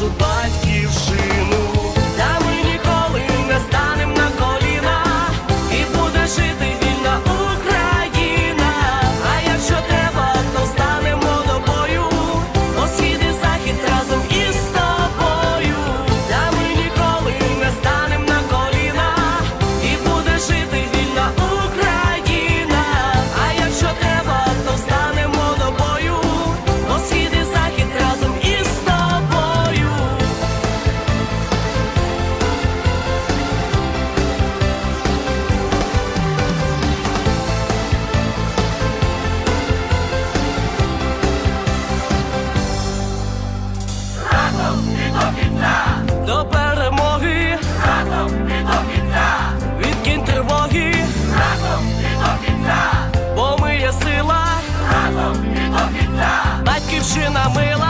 nosso bike. машина мила